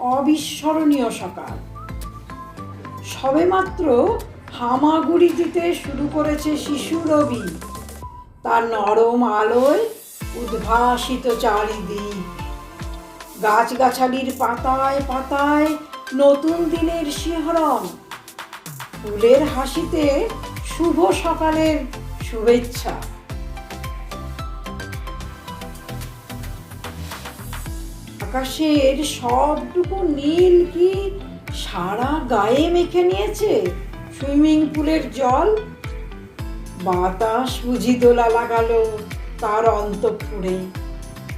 অবিস্মরণীয় সকাল। সবেমাত্র হামাগুড়ি দিতে শুরু করেছে শিশু রবি। তার নরম আলোয় উদ্ভাসিত চারিদিক। গাছগাছালির পাতায় পাতায় নতুন দিনের শিহরণ। ফুলের হাসিতে শুভ সকালের শুভেচ্ছা। আকাশের সবটুকু নীল কি? সারা গায়ে মেখে নিয়েছে? সুইমিং পুলের জল? বাতাস বুঝি দোলা লাগালো তার অন্তঃপুরে।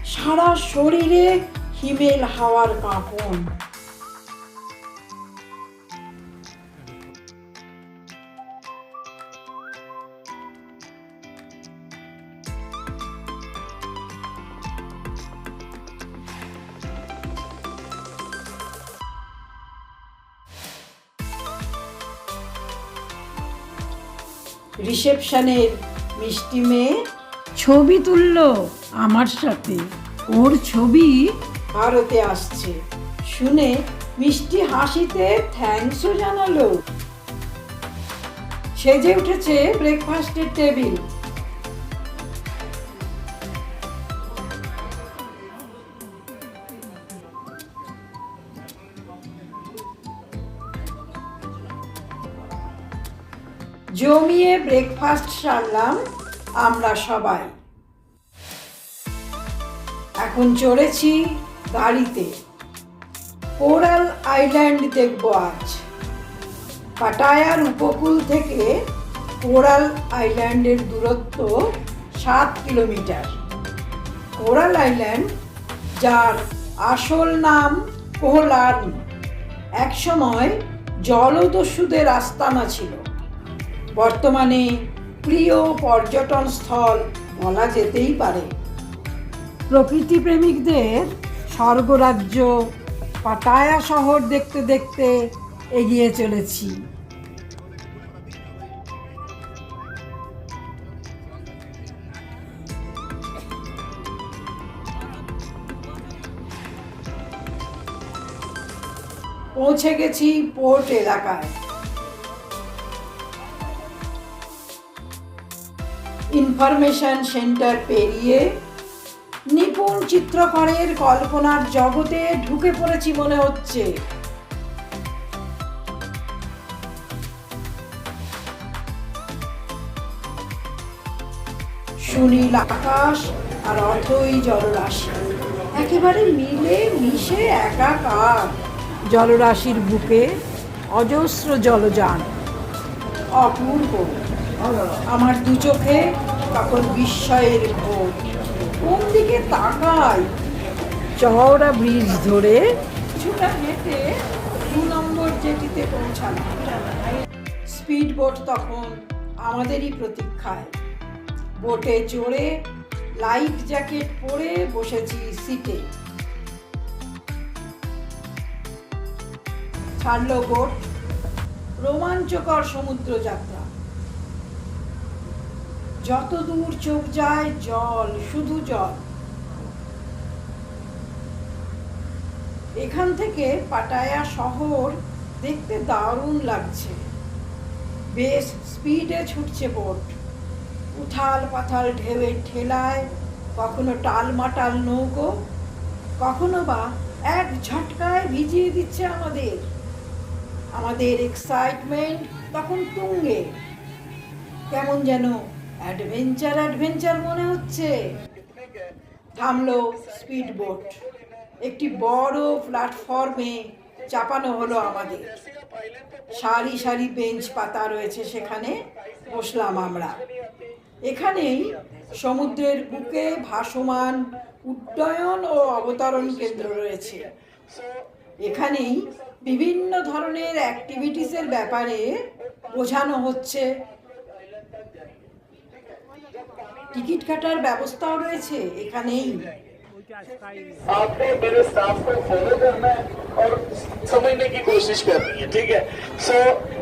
সারা শরীরে হিমেল হাওয়ার কাঁপন রিসেপশনের মিষ্টি মেয়ে ছবি তুলল আমার সাথে। ওর ছবি। ভারতে আসছে। শুনে মিষ্টি হাসিতে থ্যাংকসও জানালো। সেজে উঠেছে ব্রেকফাস্টের টেবিল জমিয়ে ব্রেকফাস্ট সারলাম আমরা সবাই। এখন চড়েছি গাড়িতে। কোরাল আইল্যান্ড দেখব আজ। পাটায়ার উপকূল থেকে কোরাল আইল্যান্ডের দূরত্ব সাত কিলোমিটার। কোরাল আইল্যান্ড, যার আসল নাম কোহলার্ন একসময় জলদস্যুদের আস্তানা ছিল। বর্তমানে প্রিয় পর্যটন স্থল বলা যেতেই পারে। প্রকৃতি প্রেমিকদের স্বর্গরাজ্য পাটায়া শহর দেখতে দেখতে এগিয়ে চলেছি। পৌঁছে গেছি পোর্ট এলাকায়। ইনফরমেশন সেন্টার পেরিয়ে নিপুণ চিত্রকরের কল্পনার জগতে ঢুকে পড়েছি মনে হচ্ছে। সুনীল আকাশ আর অথই জলরাশি। একেবারে মিলে মিশে একাকার। জলরাশির বুকে অজস্র জলযান। অপূর্ব। আমার দু চোখে তখন বিস্ময়ের কোন দিকে তাকাই? চওড়া ব্রিজ ধরে কিছুটা হেঁটে দু নম্বর জেটিতে পৌঁছালাম। স্পিড বোট তখন আমাদেরই প্রতীক্ষায়। বোটে চড়ে লাইফ জ্যাকেট পরে বসেছি সিটে। ছাড়লো বোট। রোমাঞ্চকর সমুদ্র যাত্রা যত দূর চোখ যায় জল, শুধু জল। এখান থেকে পাটায়া শহর দেখতে দারুণ লাগছে। বেশ স্পিডে ছুটছে বোট। উথাল পাথাল ঢেউয়ের ঠেলায় কখনো টালমাটাল নৌকো, কখনো বা এক ঝটকায় ভিজিয়ে দিচ্ছে আমাদের। আমাদের এক্সাইটমেন্ট তখন তুঙ্গে। কেমন যেন অ্যাডভেঞ্চার অ্যাডভেঞ্চার মনে হচ্ছে। থামলো স্পিড বোট একটি বড় প্ল্যাটফর্মে চাপানো হলো আমাদের। সারি সারি বেঞ্চ পাতা রয়েছে সেখানে। বসলাম আমরা। এখানেই সমুদ্রের বুকে ভাসমান উড্ডয়ন ও অবতরণ কেন্দ্র রয়েছে। এখানেই বিভিন্ন ধরনের অ্যাক্টিভিটিসের ব্যাপারে বোঝানো হচ্ছে। টিকিট কাটার ব্যবস্থাও রয়েছে এখানেই आपको मेरे स्टाफ को फॉलो करना है और समझने की कोशिश करनी है ठीक है सो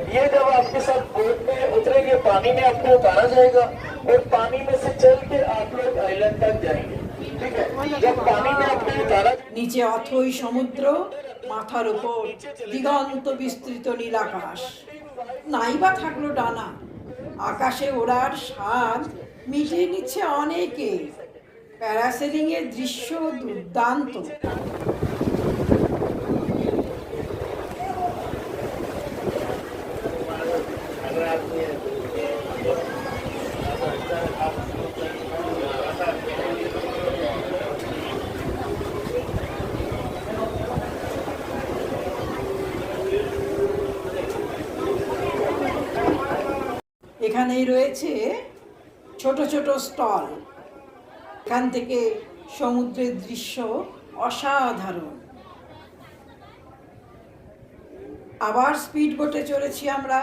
ये जब आपके साथ बोट में उतरेंगे पानी में आपको उतारा जाएगा और पानी में से चल के आप लोग आइलैंड तक जाएंगे ठीक है जब पानी में आपको उतारा নিচে অথই সমুদ্র মাথার উপর দিগন্ত বিস্তৃত নীলাকাশ নাইবা থাকলো ডানা আকাশে ওড়ার স্বাদ মিটিয়ে নিচ্ছে অনেকে। প্যারাসেলিং এর দৃশ্য দুর্দান্ত। এখানেই রয়েছে ছোট ছোট স্টল। এখান থেকে সমুদ্রের দৃশ্য অসাধারণ। আবার স্পিড বোটে চড়েছি আমরা।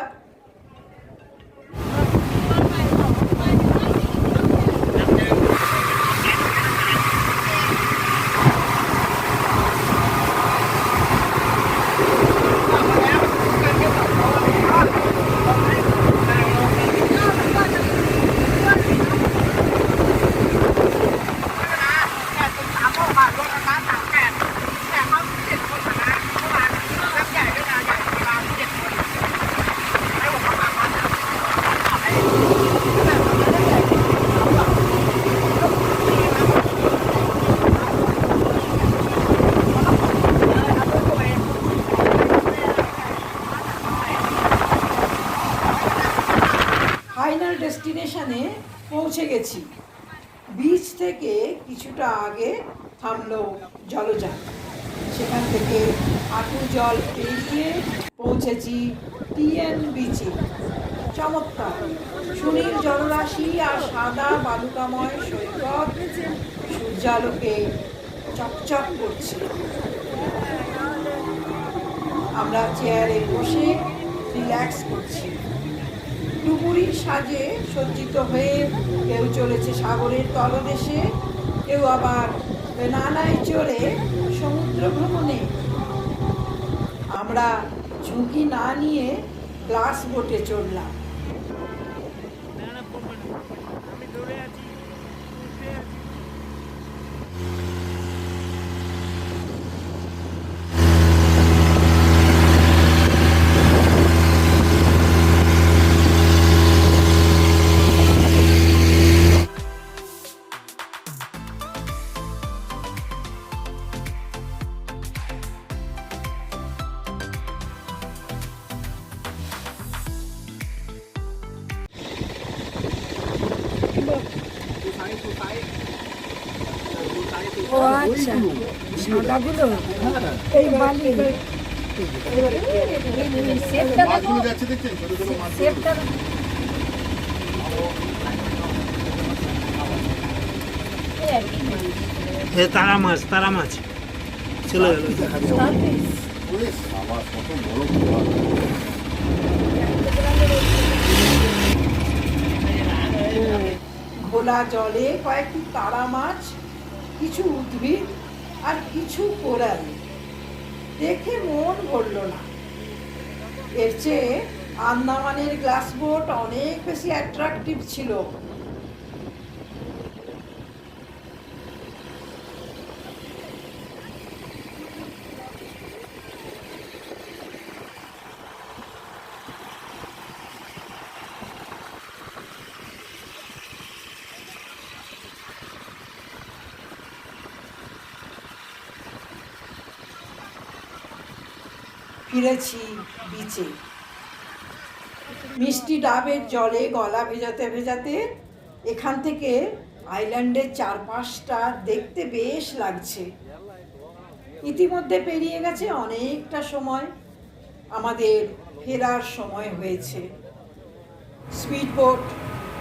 ফাইনাল ডেস্টিনেশনে পৌঁছে গেছি। বিচ থেকে কিছুটা আগে থামলো জলযান। সেখান থেকে হাঁটু জল পেরিয়ে পৌঁছেছি টিএন বিচে। চমৎকার। সুনীল জলরাশি আর সাদা বালুকাময় সৈকত সূর্যালোকে চকচক করছে। আমরা চেয়ারে বসে রিল্যাক্স করছি। ডুবুরির সাজে সজ্জিত হয়ে কেউ চলেছে সাগরের তলদেশে, কেউ আবার নানায় চড়ে সমুদ্র ভ্রমণে। আমরা ঝুঁকি না নিয়ে গ্লাস বোটে চড়লাম। আচ্ছা সাদাগুলো এই বালি। তারা মাছ তারা মাছ। চলে গেল। ঘোলা জলে কয়েকটি তারা মাছ। কিছু উদ্ভিদ আর কিছু কোরাল। দেখে মন ভরল না। এর চেয়ে আন্দামানের গ্লাস অনেক বেশি অ্যাট্রাকটিভ ছিল। ফিরেছি বিচে। মিষ্টি ডাবের জলে গলা ভেজাতে ভেজাতে এখান থেকে আইল্যান্ডের চারপাশটা দেখতে বেশ লাগছে। ইতিমধ্যে পেরিয়ে গেছে অনেকটা সময়। আমাদের ফেরার সময় হয়েছে। স্পিডবোট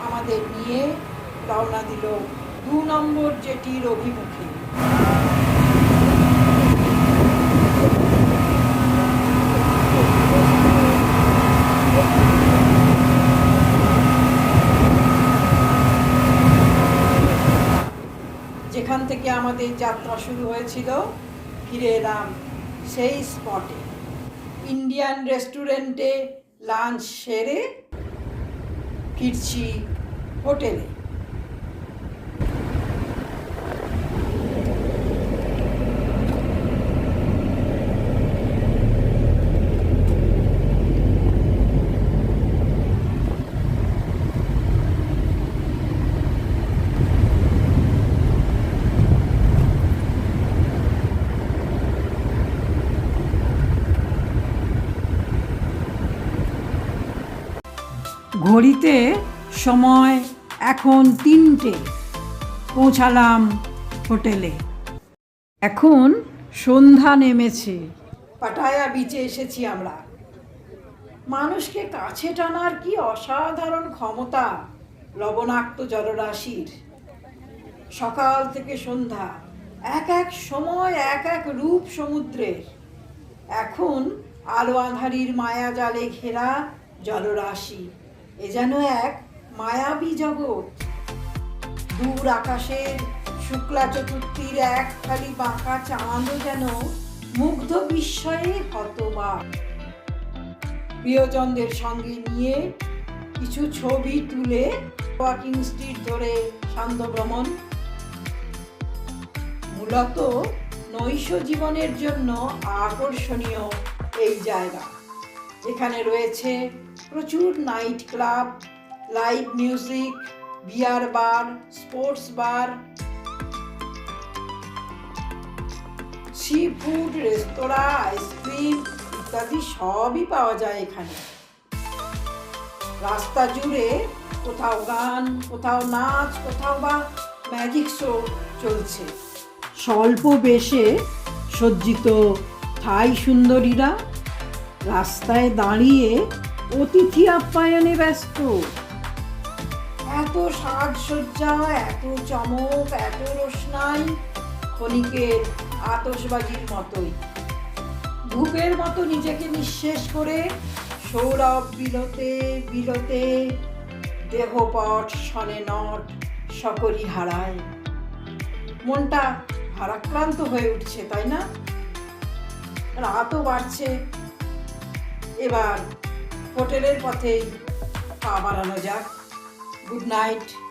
আমাদের নিয়ে রওনা দিল দু নম্বর জেটির অভিমুখে যেখান থেকে আমাদের যাত্রা শুরু হয়েছিল। ফিরে এলাম সেই স্পটে ইন্ডিয়ান রেস্টুরেন্টে লাঞ্চ সেরে ফিরছি হোটেলে ঘড়িতে সময় এখন তিনটে। পৌঁছালাম হোটেলে। এখন সন্ধ্যা নেমেছে। পাটায়া বিচে এসেছি আমরা। মানুষকে কাছে টানার কি অসাধারণ ক্ষমতা, লবণাক্ত জলরাশির। সকাল থেকে সন্ধ্যা, এক এক সময়, এক এক রূপ সমুদ্রের। এখন আলো আঁধারির মায়া জালে ঘেরা জলরাশি। এ যেন এক মায়াবী জগৎ। দূর আকাশের শুক্লা চতুর্থীর এক খালি বাঁকা চাঁদও যেন মুগ্ধ বিস্ময়ে হতবাক। প্রিয়জনদের সঙ্গে নিয়ে কিছু ছবি তুলে ওয়াকিং স্ট্রিট ধরে শান্ত ভ্রমণ। মূলত নৈশ জীবনের জন্য আকর্ষণীয় এই জায়গা। এখানে রয়েছে প্রচুর nightclub, live music, beer bar, sports bar, seafood, রেস্তোরাঁ, আইসক্রিম ইত্যাদি সবই পাওয়া যায় এখানে। রাস্তা জুড়ে কোথাও গান, কোথাও নাচ, কোথাও বা ম্যাজিক শো চলছে। স্বল্প বেশে সজ্জিত থাই সুন্দরীরা রাস্তায় দাঁড়িয়ে অতিথি আপ্যায়নে ব্যস্ত। এত সাজসজ্জা, এত চমক, এত রোশনাই ক্ষণিকের আতসবাজির মতোই। ধূপের মতো নিজেকে নিঃশেষ করে সৌরভ বিলতে বিলতে দেহপট সনে নট সকলই হারায়। মনটা ভারাক্রান্ত হয়ে উঠছে, তাই না? রাতও বাড়ছে এবার হোটেলের পথে পা বাড়ানো যাক। Good night.